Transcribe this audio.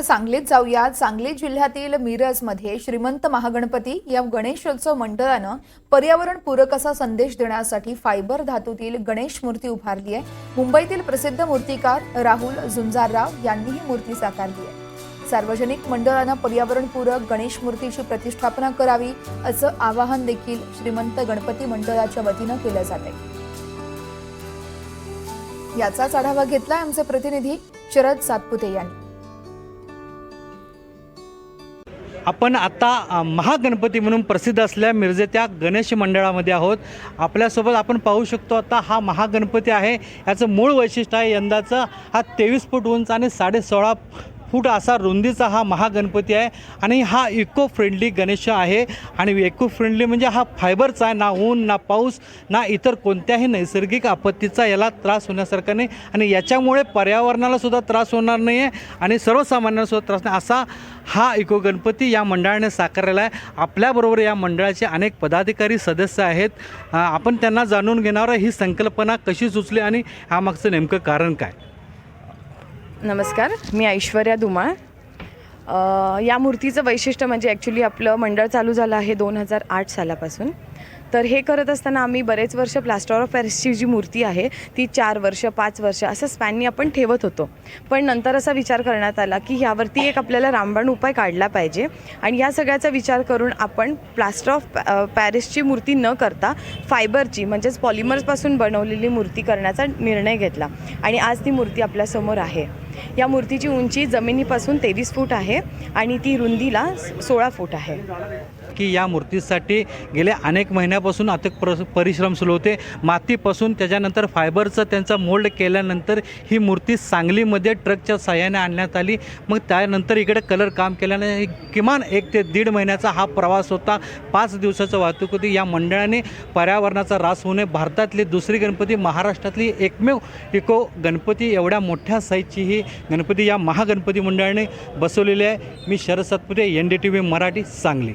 तर सांगलीत जाऊया. सांगली जिल्ह्यातील मिरजमध्ये श्रीमंत महागणपती या गणेशोत्सव मंडळानं पर्यावरण पूरक असा संदेश देण्यासाठी फायबर धातूतील गणेश मूर्ती उभारली आहे. मुंबईतील प्रसिद्ध मूर्तिकार राहुल झुंजारराव यांनी ही मूर्ती साकारली आहे. सार्वजनिक मंडळानं पर्यावरणपूरक गणेश मूर्तीची प्रतिष्ठापना करावी असं आवाहन देखील श्रीमंत गणपती मंडळाच्या वतीनं केलं जात आहे. याचाच आढावा घेतला आमचे प्रतिनिधी शरद सातपुते यांनी. आपण आता महागणपती म्हणून प्रसिद्ध असल्या मिरजेत्या गणेश मंडळामध्ये आहोत. आपल्यासोबत आपण पाहू शकतो आता हा महागणपती आहे. याचं मूळ वैशिष्ट्य आहे यंदाचं हा तेवीस फूट उंच आणि साडेसोळा फूट असा रुंदीचा हा महागणपती आहे. आणि हा इको फ्रेंडली गणेश आहे. आणि इको फ्रेंडली म्हणजे हा फायबरचा आहे. ना ऊन ना पाऊस ना इतर कोणत्याही नैसर्गिक आपत्तीचा याला त्रास होण्यासारखा नाही. आणि याच्यामुळे पर्यावरणालासुद्धा त्रास होणार नाही आहे आणि सर्वसामान्यांना सुद्धा त्रास नाही. असा हा इको गणपती या मंडळाने साकारलेला आहे. आपल्याबरोबर या मंडळाचे अनेक पदाधिकारी सदस्य आहेत. आपण त्यांना जाणून घेणार आहे ही संकल्पना कशी सुचली आणि ह्यामागचं नेमकं कारण काय? नमस्कार मी ऐश्वर्या धुमाळ या मूर्तीचं वैशिष्ट्य म्हणजे ॲक्च्युली आपलं मंडळ चालू झालं आहे दोन हजार आठ सालापासून. तर हे करत असताना आम्ही बरेच वर्ष प्लास्टर ऑफ पॅरिसची जी मूर्ती आहे ती चार वर्ष पाच वर्ष असं स्पॅननी आपण ठेवत होतो. पण नंतर असा विचार करण्यात आला की ह्यावरती एक आपल्याला रामबाण उपाय काढला पाहिजे आणि या सगळ्याचा विचार करून आपण प्लास्टर ऑफ पॅरिसची मूर्ती न करता फायबरची म्हणजेच पॉलिमर्सपासून बनवलेली मूर्ती करण्याचा निर्णय घेतला. आणि आज ती मूर्ती आपल्यासमोर आहे. या मूर्तीची उंची जमिनीपासून तेवीस फूट आहे आणि ती रुंदीला सोळा फूट आहे. की या मूर्तीसाठी गेल्या अनेक महिन्यापासून अथक प्र परिश्रम सुरू होते. मातीपासून त्याच्यानंतर फायबरचं त्यांचा मोल्ड केल्यानंतर ही मूर्ती सांगलीमध्ये ट्रकच्या साह्याने आणण्यात आली. मग त्यानंतर इकडे कलर काम केल्याने किमान एक ते दीड महिन्याचा हा प्रवास होता. पाच दिवसाचं वाहतूक होती. या मंडळाने पर्यावरणाचा रास होऊ नये. भारतातली दुसरी गणपती महाराष्ट्रातली एकमेव इको गणपती. एवढ्या मोठ्या साईजची ही गणपती या महागणपती मंडळाने बसवलेली आहे. मी Sharad Satpute N D T V Marathi Sangli.